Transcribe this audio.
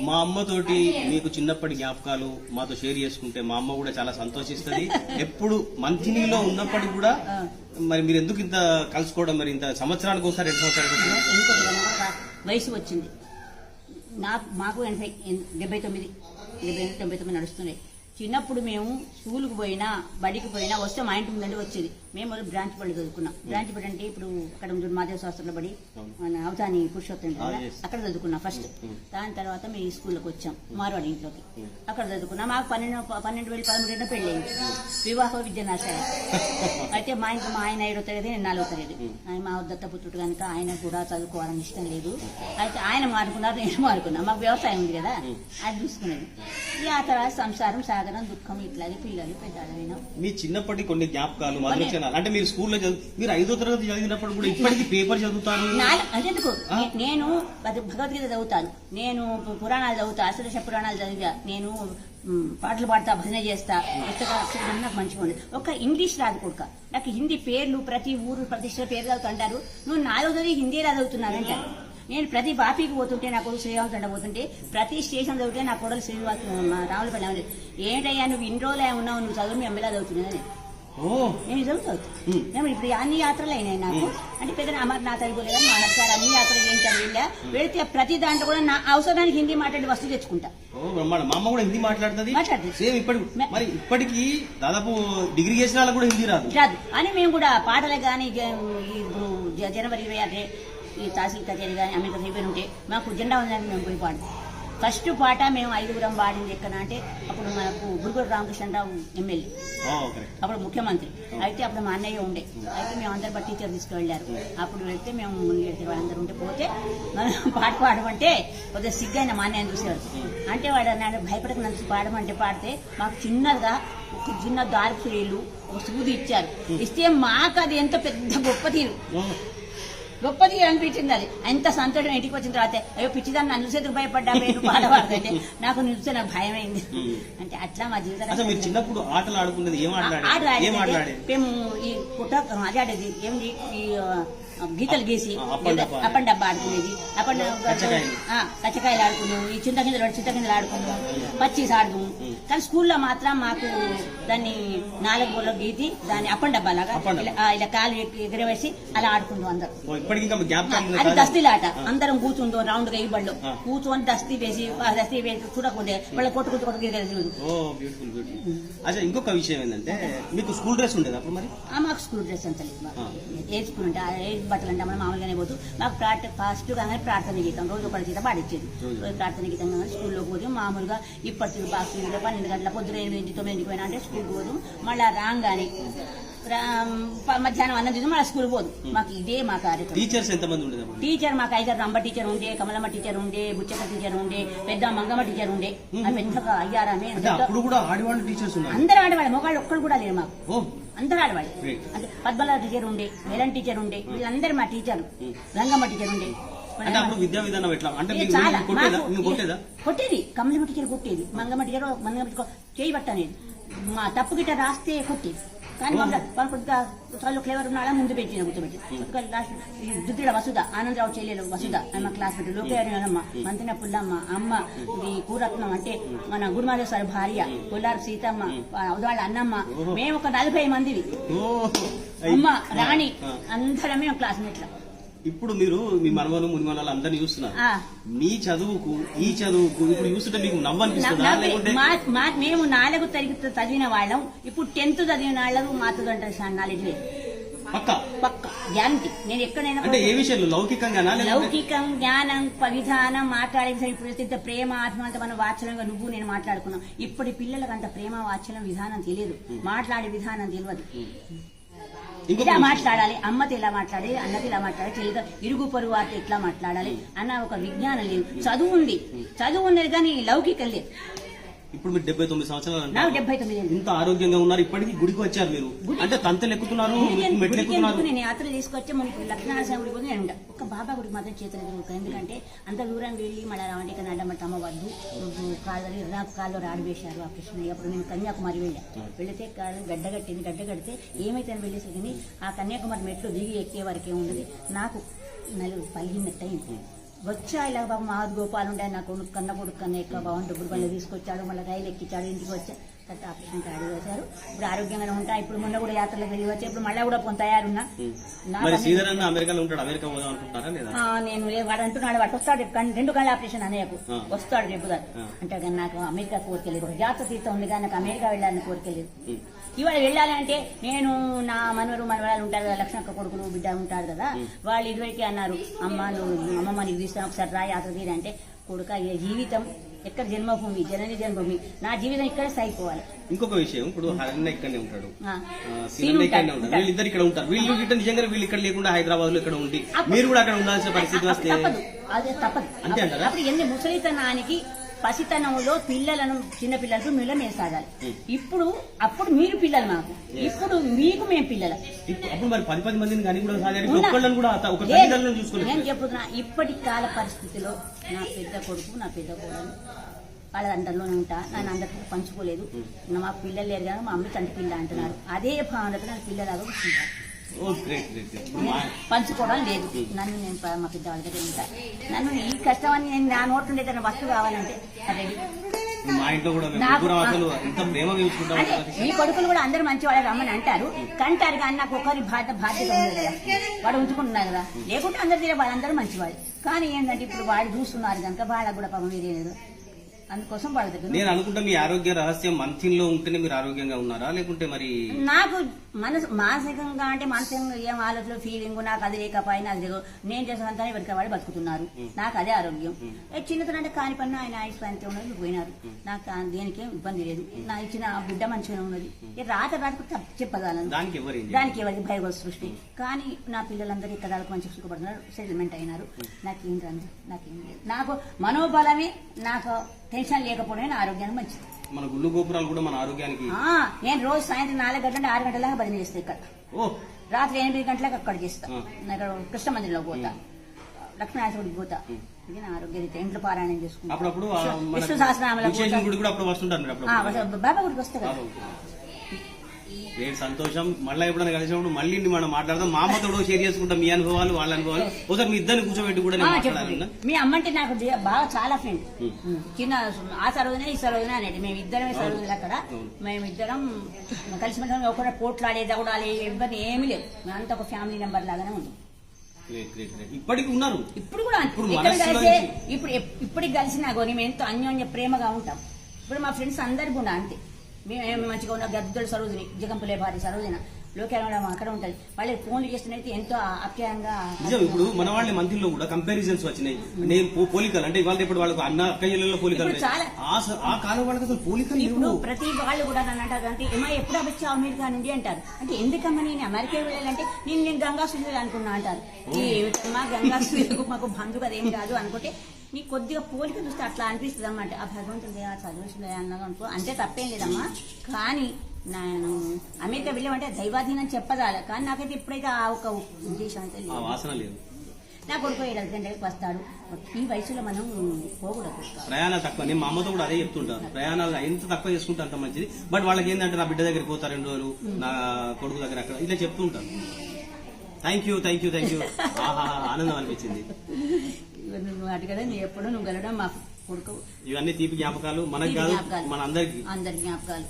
మా అమ్మతోటి మీకు చిన్నప్పటి జ్ఞాపకాలు మాతో షేర్ చేసుకుంటే మా అమ్మ కూడా చాలా సంతోషిస్తుంది. ఎప్పుడు మంచినీలో ఉన్నప్పటికి కూడా మరి మీరు ఎందుకు ఇంత కలుసుకోవడం మరి ఇంత సంవత్సరానికి ఒకసారి రెండు సంవత్సరాలకు ఒక వయసు వచ్చింది. నాకు మాకు ఎనభై ఎన్- డెబ్బై తొమ్మిది డెబ్బై తొంభై తొమ్మిది నడుస్తున్నాయి. చిన్నప్పుడు మేము స్కూల్కి పోయినా బడికి పోయినా వస్తే మా ఇంటి ముందండి వచ్చేది. మేము బ్రాంచ్ బడి చదువుకున్నాం. బ్రాంచ్ బడి అంటే ఇప్పుడు అక్కడ ఉంది మాదేవ శాస్త్రంలో బడి మన అవతాని పురుషోత్తం Ah. అక్కడ చదువుకున్నాం ఫస్ట్ దాని తర్వాత మేము ఈ స్కూల్లోకి వచ్చాం మార్వాడి ఇంట్లోకి. అక్కడ చదువుకున్నాం. మాకు పన్నెండు పన్నెండు వేలు పదమూడు ఏళ్ళ పెళ్ళి అయింది. వివాహ విద్యనాశాల అయితే మా ఇంట్లో మా ఆయన ఏడో తరగతి నేను నాలుగో తరగతి. ఆయన మా దత్తపుత్రుడు కనుక ఆయన కూడా చదువుకోవాలని ఇష్టం లేదు. అయితే ఆయన మారుకున్నారు నేను మారుకున్నా మాకు వ్యవసాయం ఉంది కదా అది చూసుకునేది ఆ తర్వాత సంసారం సాగరం దుఃఖం ఇట్లాగే పిల్లలు పెద్దలైన మీ చిన్నప్పటి కొన్ని జ్ఞాపకాలు అంటే మీరు స్కూల్లో మీరు ఐదో తరగతి చదివినప్పుడు కూడా ఇప్పటికీ పేపర్ చదువుతారు? అదెందుకు నే- నేను భగ- భగవద్గీత చదువుతాను. నేను పురాణాలు చదువుతా అసలు పురాణాలు చదివా నేను పాటలు పాడతా భజన చేస్తా పుస్తకాలు అక్షరం నాకు మంచిగా ఉండేది ఒక ఇంగ్లీష్ రాదు కొడుక. నాకు హిందీ పేర్లు ప్రతి ఊరు ప్రతిష్ట పేరు చదువుతుంటారు. నువ్వు నాలుగు చదివి హిందీ రా చదువుతున్నానంటారు నేను ప్రతి బాపీకి పోతుంటే నా కొడుకు అంట పోతుంటే ప్రతి స్టేషన్ చదివితే నా కొడుకు శ్రీనివాస్ రావులపల్లి ఉంది ఏంటయ్యా నువ్వు ఇన్ని రోజులు ఉన్నావు? నువ్వు చదువు మీ ఎమ్మెల్యే చదువుతున్నాను ఓ. నేను. మేము ఇప్పుడు అన్ని యాత్రలు అయినాయి నాకు. అంటే పెద్ద అమర్నాథ్ అయిపోలేదు మా సార్ అన్ని యాత్రలు ఏం వెళ్ళా. వెళితే ప్రతి దాంట్లో కూడా నా అవసరానికి హిందీ మాట్లాడి వస్తువు తెచ్చుకుంటా. మా అమ్మ కూడా హిందీ మాట్లాడుతుంది. సేమ్ ఇప్పటి మరి ఇప్పటికి దాదాపు డిగ్రీ చేసిన కూడా హిందీ రాదు. రాదు. అని మేము కూడా పాటలకు కానీ జనవరి ఇరవై ఈ తహసీల్ కచేరీ కానీ అమెరికా అయిపోయి ఉంటే మాకు జెండా ఉందని మేము పోయి పాడు ఫస్ట్ పాట మేము ఐదుగురం పాడింది ఎక్కడ అంటే అప్పుడు మనకు గురుగురు రామకృష్ణరావు ఎమ్మెల్యే. అప్పుడు ముఖ్యమంత్రి. అయితే అప్పుడు మా అన్నయ్య ఉండే. అయితే మేము అందరు బట్టి టీచర్ తీసుకువెళ్ళారు. అప్పుడు వెళ్తే మేము ముందు వాళ్ళందరూ ఉంటే పోతే మనం పాట పాడమంటే కొద్దిగా సిగ్గైన మా అన్నయ్యని చూసేవాడు అంటే వాడు అన్నాడు భయపడక నన్ను పాడమంటే పాడితే మాకు చిన్నగా ఒక చిన్న దారిపురీలు ఒక సూది ఇచ్చారు. ఇస్తే మాకు అది ఎంత పెద్ద గొప్ప తీరు. ఓ, గొప్ప తీరు అనిపించింది అది. ఎంత సంతోషం ఇంటికి వచ్చిన తర్వాత అయ్యో పిచ్చిదాన్ని నన్ను చేతుకు భయపడ్డా పాడుతుంటే నాకు నిలిస్తే నాకు భయం అయింది అంటే అట్లా మా జీవితం చిన్నప్పుడు ఆటలు ఆడుకునేది ఏం ఆట ఆటలాడేది ఏం ఆడేది ఆటలాడేది మేము ఈ పుట్ట అది ఆడేది. ఏమిటి? ఈ గీతలు గీసి ఆ, అప్పం డబ్బా. ఆడుకునేది. అప్పం కచ్చకాయలు. ఆడుకున్నాం ఈ చింత కింద చింత కిందలు ఆడుకున్నాం పచ్చీస్ ఆడుకున్నాం కానీ స్కూల్లో మాత్రం మాకు దాన్ని నాలుగు గోళ్ళ గీతి దాన్ని అప్పం డబ్బా లాగా. ఇలా- కాలు ఎగరవేసి అలా ఆడుకుంటాం అందరం. అది కదా? దస్తీలాట అందరం కూర్చుందో రౌండ్గా ఈ బళ్ళు. కూర్చొని దస్తీ వేసి దస్తీ వేసి చూడకుండే వాళ్ళ కొట్టుకుంటూ కొట్టుకు అచ్చా ఇంకొక విషయం ఏంటంటే మీకు స్కూల్ డ్రెస్ ఉండేది అప్పుడు మరి? ఆ, మాకు స్కూల్ డ్రెస్ అంత లేదు. ఏ స్కూల్ అంటే బట్టలు అంటే మనం మామూలుగానే పోతూ మాకు ప్రార్థ ఫస్ట్ కానీ ప్రార్థన గీతం రోజు ఒకటి గీతం పాడించేది రోజు. ప్రార్థన గీతం కానీ స్కూల్లోకి పోతే మామూలుగా ఇప్పటి బాక్స్ పన్నెండు గంటల పొద్దున ఎనిమిది తొమ్మిదింటికి పోయినా అంటే స్కూల్కి పోదు. మళ్ళీ రాగానే మధ్యాహ్నం అన్నం తిని మళ్ళీ స్కూల్ పోదు. మాకు ఇదే మా కార్యక్రమం. టీచర్స్ ఎంతమంది ఉండేది టీచర్ మాకు ఐదారు రంబ టీచర్ ఉండే కమలమ్మ టీచర్ ఉండే బుచ్చక్క టీచర్ ఉండే పెద్ద మంగమ్మ టీచర్ ఉండే. అది పెద్దగా అయ్యారామే అంటే అప్పుడు కూడా ఆడవాళ్ళు టీచర్స్ అందరూ ఆడవాళ్ళు మొగాళ్ళు ఒక్కడు కూడా లేరు మాకు. అందరూ ఆడవాళ్ళు. అంటే పద్మల టీచర్ ఉండే మేడం టీచర్ ఉండే వీళ్ళందరూ మా టీచర్లు. రంగమ్మ టీచర్ ఉండే. విద్యా విధానం ఎట్లా? అంటే కొట్టేదా. కమలమ్మ టీచర్ కొట్టేది. మంగమ్మ టీచర్ మంగమ్మ టీచర్ చేయి పట్టనేది. మా తప్పు గిట్ట రాస్తే కొట్టేది. కానీ వాళ్ళు కొద్దిగా చదువు క్లేవర్ ఉన్నాడా? ముందు పెంచిన కూర్చోబెట్టి కొద్దిగా లాస్ట్ ఈ దుద్దిడ వసుధ ఆనందరావు చెల్లెలు వసుధ అని మా క్లాస్ పెట్టి లోకేరమ్మ మంతిన పుల్లమ్మ అమ్మ ఇది కూరత్నం అంటే మన గురుమాదేవ సార్ భార్య పుల్లారు సీతమ్మ వాళ్ళ అన్నమ్మ. మేము ఒక నలభై మందివి. అమ్మ. రాణి. అందరమే క్లాస్మేట్ల ఇప్పుడు మీరు మీ మనవలు మునిమనలు అందరినీ చూస్తున్నారు. మీ చదువుకు ఈ చదువుకు ఇప్పుడు చూస్తుంటే మీకు నవ్వు. నా- అనిపిస్తుందా నాకు లేకుంటే మా మా- మేము నాలుగు తరగతి చదివిన వాళ్ళం. ఇప్పుడు టెన్త్ చదివిన వాళ్ళకు మాతో నాలెడ్జ్ లేదు పక్క? పక్క. గ్యారంటీ. నేను ఎక్కడైనా అంటే ఏ విషయంలో? లౌకికంగానా? లేకుంటే లౌకికం జ్ఞానం విధానం మాట్లాడే విధానం ఇప్పుడు ఇంత ప్రేమ ఆత్మంత మనం వాత్సల్యంగా నువ్వు నేను మాట్లాడుకున్నాం. ఇప్పటి పిల్లలకు అంత ప్రేమ వాత్సల్యం విధానం తెలియదు. మాట్లాడే విధానం తెలియదు. ఇలా. మాట్లాడాలి. అమ్మతో ఇలా మాట్లాడాలి అన్నది ఇలా మాట్లాడాలి చెల్లిగా ఇరుగు పొరుగు వారితో ఇట్లా మాట్లాడాలి అన్న ఒక విజ్ఞానం లేదు. చదువు ఉంది. చదువు ఉన్నది కానీ లౌకికం లేదు. ఇప్పుడు మీరు డెబ్బై తొమ్మిది సంవత్సరాలు. డెబ్బై తొమ్మిది. ఇంత ఆరోగ్యంగా ఉన్నారు ఇప్పటికీ గుడికి వచ్చారు మీరు. అంటే తంతలు ఎక్కుతున్నారు మెట్లు నేను యాత్ర తీసుకొచ్చి మనకి లక్ష్మీనరసింహ గుడి నేను. ఒక బాబా గుడికి మాత్రం చేతులు ఎందుకంటే అంత దూరం వెళ్ళి మళ్ళీ రావంటే ఇక్కడ అడ్డమట్ట అమ్మవద్దు కాళ్ళు నాకు కాళ్ళు రాడి వేశారు ఆ కృష్ణ అప్పుడు నేను కన్యాకుమారి వెళ్ళా. వెళితే కాళ్ళు గడ్డ కట్టింది. గడ్డ కడితే ఏమైతే అని వెళ్ళేసరికి ఆ కన్యాకుమారి మెట్లు దిగి ఎక్కే వరకే ఉన్నది. నాకు నలుగురు పలిగినట్టు అయింది వచ్చా ఇలా బాబు మా గోపాలు ఉండే నా కొడుకు కన్న కొడుకు కన్నా ఎక్కువ బాగుంటుంది ఇప్పుడు మళ్ళీ తీసుకొచ్చాడు మళ్ళీ రైలు ఎక్కించాడు ఇంటికి వచ్చా తర్వాత ఆపరేషన్ కార్డు వేశారు ఇప్పుడు ఆరోగ్యంగానే ఉంటా. ఇప్పుడు మొన్న కూడా యాత్రలకు వెళ్ళి వచ్చి ఇప్పుడు మళ్ళీ కూడా కొంత తయారున్నా. అమెరికాలో ఉంటాడు. అమెరికా నేను వాడు అంటున్నాడు. వాడు వస్తాడు రెండు కళ్ళ ఆపరేషన్ అనేకు. వస్తాడు రేపు. అంటే కానీ నాకు అమెరికా కోరికలేదు ఒక జాతర తీర్థం ఉంది కానీ నాకు అమెరికా వెళ్ళాలని కోరికలేదు ఉం. ఇవాళ వెళ్ళాలి అంటే నేను నా మనవరు మనవరాలు ఉంటారు కదా లక్ష్మక్క కొడుకులు బిడ్డ ఉంటారు కదా వాళ్ళు ఇదివరకే అన్నారు అమ్మ నువ్వు అమ్మమ్మ నీకు తీస్తాను ఒకసారి రా యాత్ర తీరి అంటే కొడుక జీవితం ఎక్కడ జన్మభూమి జనని జన్మభూమి? నా జీవితం ఇక్కడే సాగిపోవాలి. ఇంకొక విషయం ఇప్పుడు హరన్న ఇక్కడనే ఉంటాడు. సీనన్న ఇక్కడనే వీళ్ళిద్దరు ఇక్కడ ఉంటారు. వీళ్ళు గిట్ట నిజంగా వీళ్ళు ఇక్కడ లేకుండా హైదరాబాద్లో ఇక్కడ ఉండి మీరు కూడా అక్కడ ఉండాల్సిన పరిస్థితి వస్తే అదే తప్పదు. అంతే అంటారా? అప్పుడు ఎన్ని ముసలితనానికి పసితనంలో పిల్లలను చిన్న పిల్లలకు మీరు మేము సాగాలి. ఇప్పుడు అప్పుడు మీరు పిల్లలు మాకు. ఇప్పుడు మీకు మేము పిల్లలు. ఇప్పుడు అప్పుడు మరి పది పది మందిని కానీ కూడా సాధారణ ఉన్నా. ఒక్కళ్ళని కూడా త- ఒక లేదు. తల్లిదండ్రులను నేను చూసుకోలేదు చెప్తున్నా ఇప్పటి కాల పరిస్థితిలో నా పెద్ద కొడుకు నా పెద్ద కోడలు వాళ్ళ అందరిలోనే ఉంటా. నన్ను అందరికీ పంచుకోలేదు. మా పిల్లలు లేరు కానీ మా అమ్మ తండ్రి పిల్ల అంటున్నారు అదే భావనతో నా పిల్లలు కూర్చుంటారు పంచుకోవడం లేదు. నన్ను నేను మా పెద్ద వాళ్ళ దగ్గర ఉంటా. నన్ను ఈ కష్టమని నేను నా నోట్లుండే తన వస్తువు కావాలంటే మా ఇంట్లో కూడా కొడుకులు కూడా అందరు మంచి వాళ్ళే రమ్మని అంటారు. కంటారు కానీ నాకు ఒకరి బాధ్యత బాధ్యత ఉంది కదా. వాడు ఉంచుకుంటున్నారు కదా. లేకుంటే అందరి దగ్గర వాళ్ళందరూ మంచివాళ్ళు. కానీ ఏంటంటే ఇప్పుడు వాళ్ళు చూస్తున్నారు కనుక వాళ్ళకు కూడా పాపం లేదు. అందుకోసం వాళ్ళ దగ్గర నేను అనుకుంటా మీ ఆరోగ్య రహస్యం మంచిలో ఉంటేనే మీరు ఆరోగ్యంగా ఉన్నారా? లేకుంటే మరి నాకు మనసు మానసికంగా అంటే మానసికంగా ఏం ఆలోచన ఫీలింగ్ నాకు అది లేకపోయినా అది నేను చేసినంత ఎవరికి వాడు బతుకుతున్నారు. నాకు అదే ఆరోగ్యం. చిన్నతనం అంటే కాని పని ఆయన ఆయుష్ ఉన్నది పోయినారు. నాకు దేనికి ఇబ్బంది లేదు. నా ఇచ్చిన బిడ్డ మంచిగా ఉన్నది. రాత రాతకు చెప్పగలను. దానికి ఎవరు దానికి ఎవరికి భయపడ సృష్టి. కానీ నా పిల్లలందరూ ఇక్కడ దాకా మంచి సుఖపడుతున్నారు. సెటిల్మెంట్ అయినారు. నాకేం రండి నాకేం లేదు. నాకు మనోబలమే నాకు టెన్షన్ లేకపోవడమే నా ఆరోగ్యానికి మంచిది. మన గుళ్ళు గోపురాలు కూడా మన ఆరోగ్యానికి నేను రోజు సాయంత్రం నాలుగు గంటల నుండి ఆరు గంటల దాకా భజన చేస్తాను ఇక్కడ ఓ రాత్రి ఎనిమిది గంటలకు అక్కడ చేస్తా ఆ. ఇక్కడ కృష్ణ మందిరంలో పోతా లక్ష్మీనాథుడికి పోతా ఇది నా ఆరోగ్య ఇంట్లో పారాయణం చేసుకుంటా అప్పుడప్పుడు ఆ విష్ణు- సహస్రనామాలకు బాబా గుడికి వస్తా కదా నేను సంతోషం? మళ్ళీ ఎప్పుడైనా కలిసినప్పుడు మళ్ళీ మనం మాట్లాడదాం. మా అమ్మతో కూడా షేర్ చేసుకుంటాం. మీ అనుభవాలు వాళ్ళ అనుభవాలు. ఒకసారి మీ ఇద్దరిని కూర్చోబెట్టి కూడా మాట్లాడాలన్నా? మీ అమ్మంటే నాకు బాగా చాలా ఫ్రెండ్ చిన్న ఆ సరోజనే ఈ సరోజనే అనేది. మేము ఇద్దరమే సరోజులు అక్కడ. మేము ఇద్దరం కలిసి మెలిసి ఒకరు పోట్లాడే దౌడాలి ఇబ్బంది ఏమీ లేదు మేమంతా ఒక ఫ్యామిలీ నెంబర్ లాగానే ఉంది ఇప్పటికి ఉన్నారు? ఇప్పుడు కూడా అంతే. ఇప్పుడు ఇప్పటికి కలిసినా కానీ మేము ఎంతో అన్యోన్య ప్రేమగా ఉంటాం. ఇప్పుడు మా ఫ్రెండ్స్ అందరు కూడా అంతే. మేము మంచిగా ఉన్న. గద్దుల సరోజిని జగంపులే భార్య సరోజిన. లోకేరణ అక్కడ ఉంటుంది. వాళ్ళు ఫోన్లు చేస్తున్నైతే ఎంతో ఆప్యాయంగా నిజం ఇప్పుడు మన వాళ్ళ మంత్రిలో కూడా కంపారిజన్స్ వచ్చినాయి. నేను పోలికలు అంటే ఇవాళ ఇప్పుడు వాళ్ళకు అన్న అక్కయ్యలలో పోలికలు ఆ కాలం వాళ్ళకి అసలు పోలికలు ఇప్పుడు ప్రతి వాళ్ళు కూడా నన్ను అంటారు అంటే ఏమా ఎప్పుడు వచ్చావు అమెరికా నుండి? అంటారు. అంటే ఎందుకమ్మా నేను అమెరికా వెళ్ళాలంటే నేను నేను గంగా సుందరి అనుకున్నా అంటారు. ఏమిటమ్మా గంగా సుందరి మాకు బంధు కదా ఏం కాదు అనుకుంటే నీ కొద్దిగా పోలిక చూస్తే అట్లా అనిపిస్తుంది అన్నమాట ఆ భగవంతుడు చదివిస్తుంది అన్నది అనుకో అంటే తప్పేం లేదమ్మా. కానీ నేను అమెరికా వెళ్ళామంటే దైవాధీనం చెప్పదాల. కానీ నాకైతే ఇప్పుడైతే ఆ ఒక ఉద్దేశం అయితే లేదు. వాసన లేదు. నా కొడుకు ఏడు గంటలకు వస్తాడు. ఈ వయసులో మనం పోకూడదు. ప్రయాణాలు తక్కువ. నేను మా అమ్మతో కూడా అదే చెప్తుంటాను. ప్రయాణాలు ఎంత తక్కువ చేసుకుంటే అంత మంచిది. బట్ వాళ్ళకి ఏంటంటే నా బిడ్డ దగ్గరికి పోతా రెండు రోజులు నా కొడుకు దగ్గర అక్కడ ఇలా చెప్తూ ఉంటాను thank you thank you thank you ఆనందం అనిపించింది. నువ్వు అడగడం నీ ఎప్పుడు నువ్వు గెలడం మా కొడుకు ఇవన్నీ తీపి జ్ఞాపకాలు. మనకు కాదు. మన అందరికి. అందరి జ్ఞాపకాలు.